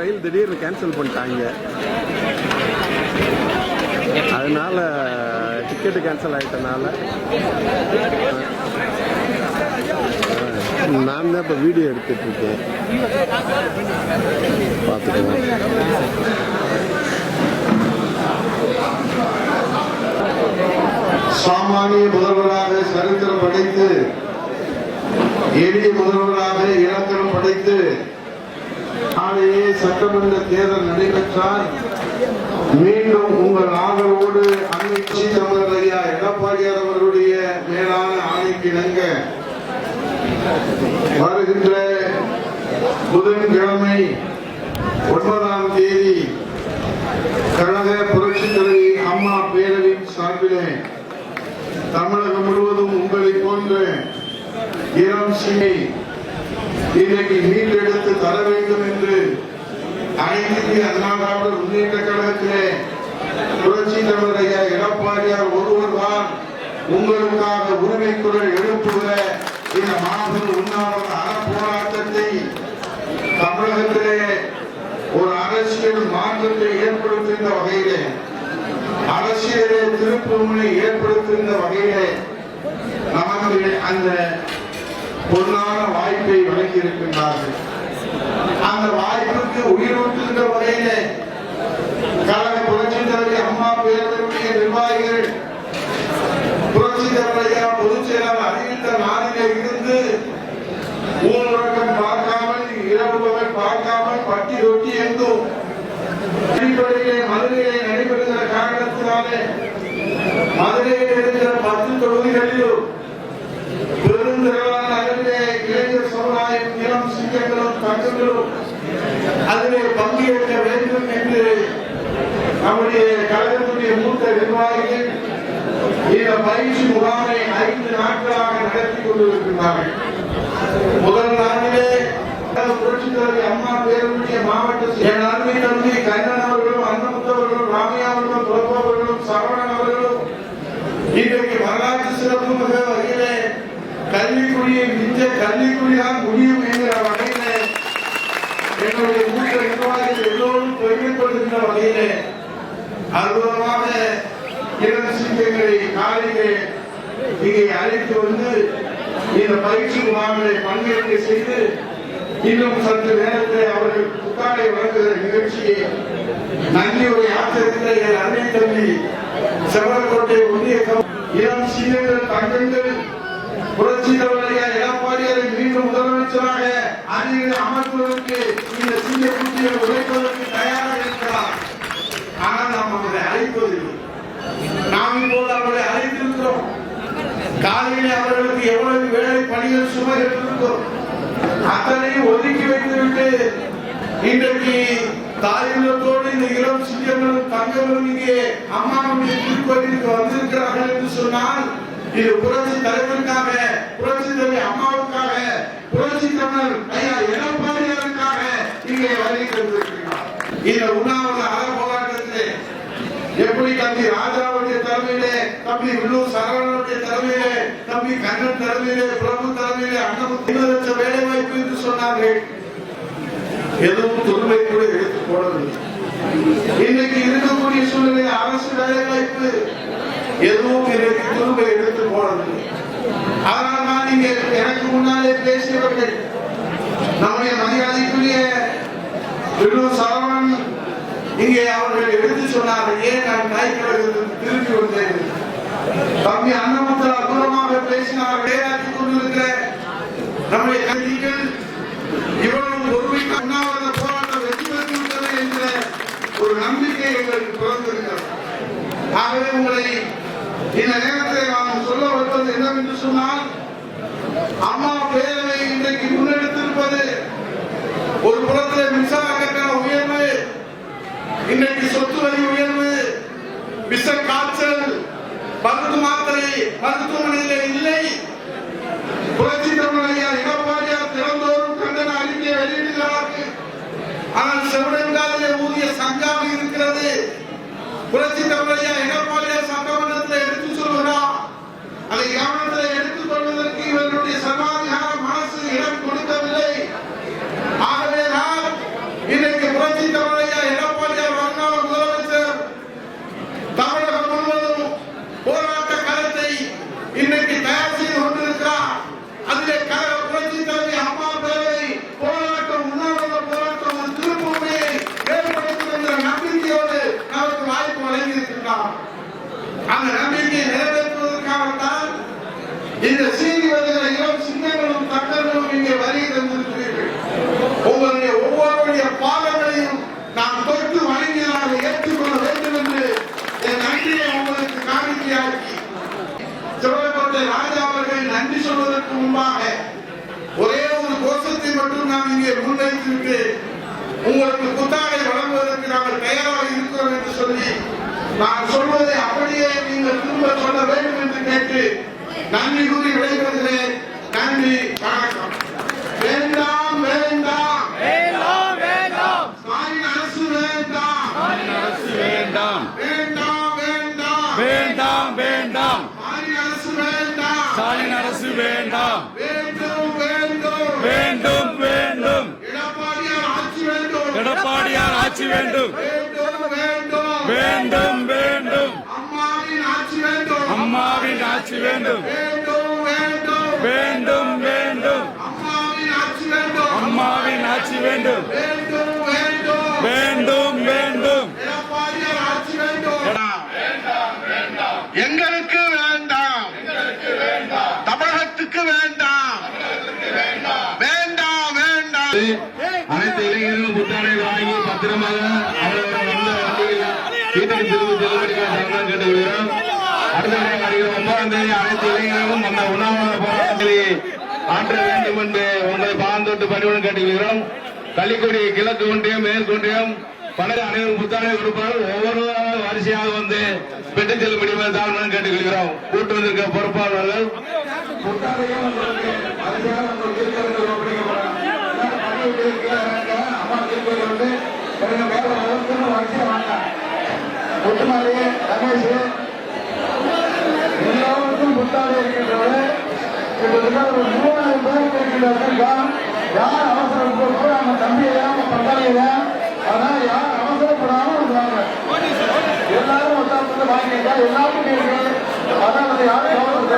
ரயில் திடீர்னு கேன்சல் பண்ணிட்டாங்க. அதனால டிக்கெட்டு கேன்சல் ஆகிட்டனால நான் தான் இப்போ வீடியோ எடுத்துட்டு இருக்கேன். பார்த்துக்கலாம். சாமானிய முதல்வராக சரித்திரம் படைத்து எளிய முதல்வராக இலக்கணம் படைத்து நாளையே சட்டமன்ற தேர்தல் நடைபெற்றால் மீண்டும் உங்கள் ஆதரவோடு அன்னை தமிழர் ஐயா எடப்பாடியார் அவர்களுடைய மேலான ஆணைக்கு இணங்க வருகின்ற புதன்கிழமை ஒன்பதாம் தேதி கழக புரட்சித் அம்மா பேரவின் சார்பிலே தமிழகம் முழுவதும் உங்களை போன்ற இளம் சிங்கை இன்றைக்கு மீட்டெடுத்து தர வேண்டும் என்று அனைத்து இந்திய அண்ணா திராவிட முன்னேற்ற கழகத்திலே புரட்சி தமிழர் ஐயா எடப்பாடியார் ஒருவர் தான் உங்களுக்காக உரிமை குரல் எழுப்புகிற இந்த மாபெரும் உண்ணாவிரத அறப்போராட்டத்தை தமிழகத்திலே ஒரு அரசியல் மாற்றத்தை ஏற்படுத்துகின்ற வகையிலே அரசியலே திருப்புமுனை ஏற்படுத்துகின்ற வகையிலே அவர்கள் அந்த பொன்னான வாய்ப்பை வழங்கி இருக்கின்றார்கள் அந்த வாய்ப்புக்கு உயிரூட்டுகின்ற வகையில கழக புரட்சி தலைவர் அம்மா பேரவையுடைய நிர்வாகிகள் புரட்சி தலைவர் பொதுச் செயலாளர் அறிவித்த நாளிலே இருந்து ஊரடக்கம் பார்க்காமல் இரவு பகல் பார்க்காமல் பட்டி ரொட்டி என்றும் அடிப்படையிலே மதுரையிலே நடைபெறுகிற காரணத்தினாலே மதுரையில் இருக்கிற பத்து தொகுதிகளிலும் பெருந்திரளான அளவிலே இளைஞர் சமுதாயம் இளம் சிங்கங்களும் தங்கங்களும் அதிலே பங்கேற்க வேண்டும் என்று நம்முடைய கழகத்துடைய மூத்த நிர்வாகிகள் இந்த பயிற்சி முகாமை ஐந்து நாட்களாக நடத்தி கொண்டிருக்கிறார்கள் முதல் நாளிலே புரட்சித் தலைவி அம்மா பேருடைய மாவட்ட என் அருமை தம்பி கண்ணன் அவர்களும் அன்னமுத்தவர்களும் ராமையா அவர்களும் துறப்பு அவர்களும் சரவணன் அவர்களும் இன்றைக்கு வரலாற்று சிறப்பு மிக வகையிலே கல்விக்குடியை மிஞ்ச கல்விக்குடிதான் முடியும் என்கிற வகையிலே என்னுடைய மூத்த நிர்வாகிகள் எல்லோரும் பெருமைப்படுகின்ற வகையிலே அற்புதமாக இளம் சிங்கங்களை காலையிலே இங்கே அழைத்து வந்து இந்த பயிற்சி முகாமிலே பங்கேற்க செய்து இன்னும் சற்று நேரத்தில் அவர்கள் புத்தாடை வழங்குகிற நிகழ்ச்சியை நன்றியுரை ஆற்றிருந்த என் அன்னை தம்பி செவரக்கோட்டை ஒன்றிய இளம் சீனர்கள் தங்கங்கள் புரட்சி தலைவரையா எடப்பாடியாரை மீண்டும் முதலமைச்சராக அணியில் அமர்த்துவதற்கு இந்த சிங்க குட்டியை காலையிலே அவர்களுக்கு எவ்வளவு வேலை பணிகள் சுமை சுமையிருக்கிறோம் அத்தனையும் ஒதுக்கி வைத்துவிட்டு இன்றைக்கு தாயுள்ளத்தோடு இந்த இளம் சிங்கங்களும் தங்கங்களும் இங்கே அம்மாவுடைய திருக்கோயிலுக்கு வந்திருக்கிறார்கள் என்று சொன்னால் இது புரட்சி தலைவருக்காக புரட்சி தலைவி அம்மாவுக்காக புரட்சி தமிழர் ஐயா எடப்பாடியாருக்காக இங்கே வருகிறது இந்த உண்ணாவிரத அற போராட்டத்திலே எப்படி தம்பி ராஜாவுடைய தலைமையிலே தம்பி உள்ளூர் சரவணன் தம்பி கண்ணன் தலைமையிலே பிரபு தலைமையிலே அண்ணன் லட்சம் வேலை வாய்ப்பு என்று சொன்னார்கள். எதுவும் தொன்மை கூட எடுத்து போடவில்லை இன்னைக்கு இருக்கக்கூடிய சூழ்நிலை அரசு வேலை வாய்ப்பு எதுவும் இன்றைக்கு துருமை எடுத்து போடவில்லை அதனால் நான் நீங்க எனக்கு முன்னாலே பேசியவர்கள் நம்முடைய மரியாதைக்குரிய வில்லூர் சார் ஆகவே உங்களை இந்த நேரத்தை நாம் சொல்ல வருவது என்னவென்று சொன்னால் அம்மா பேரவை இன்றைக்கு முன்னெடுத்திருப்பது ஒரு புறத்தில் மின்சார கட்டண உயர்வு இன்றைக்கு சொத்து வரி உயர்வு விஷ காய்ச்சல் மருந்து மாத்திரை மருத்துவமனையில் இல்லை. புரட்சி உங்களுக்கு புத்தாடை வழங்குவதற்கு நாங்கள் தயாராக இருக்கிறோம் என்று சொல்லி நான் சொல்வதை அப்படியே நீங்கள் திரும்ப சொல்ல வேண்டும் என்று கேட்டு நன்றி கூறி விடைபெறுகிறேன். நன்றி வணக்கம். வேண்டாம் வேண்டாம். வேண்டாம் வேண்டாம். ஸ்டாலின் அரசு வேண்டாம். வேண்டாம். வேண்டாம் வேண்டாம். வேண்டாம் வேண்டாம். ஸ்டாலின் அரசு வேண்டாம். ஸ்டாலின் அரசு வேண்டும். ஆட்சி வேண்டும். வேண்டும் வேண்டும். அம்மாவின் ஆட்சி வேண்டும். வேண்டும். வேண்டும் அம்மாவின் ஆட்சி வேண்டும். வேண்டும். வேண்டும் எங்களுக்கு வேண்டாம். தமிழகத்துக்கு வேண்டாம். வேண்டாம் வேண்டாம். வாங்கி பத்திரமாக வீட்டுக்கு கேட்டுக்கொள்கிறோம் வருகிற ஒன்பதாம் தேதி அனைத்து இளைஞர்களும் அந்த போராட்டத்தை ஆற்ற வேண்டும் என்று உங்களை பாந்தொட்டு பணிவுடன் கேட்டுக்கொள்கிறோம் கள்ளிக்குடி கிழக்கு ஒன்றியம் மேற்கு ஒன்றியம் பலர் அனைவரும் புத்தாடை கொடுப்பார்கள் ஒவ்வொரு வரிசையாக வந்து பெற்று செல்லும்படி தாழ்வுடன் கேட்டுக்கொள்கிறோம் கூட்டு வந்திருக்க பொறுப்பாளர்கள். புத்தாடையும் கொஞ்சம் மேல ஒவ்வொருத்தரும் வரிசையா வாங்க முத்துமாரி ரமேஷ் எல்லோருக்கும் புத்தாடை இருக்கின்றது. கிட்டத்தட்ட ஒரு மூவாயிரம் பேருக்கு இருக்கின்றார்கள். யார் அவசரப்பட்டு நம்ம தம்பியை நம்ம பங்காளியை அதனால யார் அவசரப்படாம வந்துவாங்க எல்லாரும் வாங்கிட்டா எல்லாருக்கும் இருக்கு. அதான் யாரும் யாரும்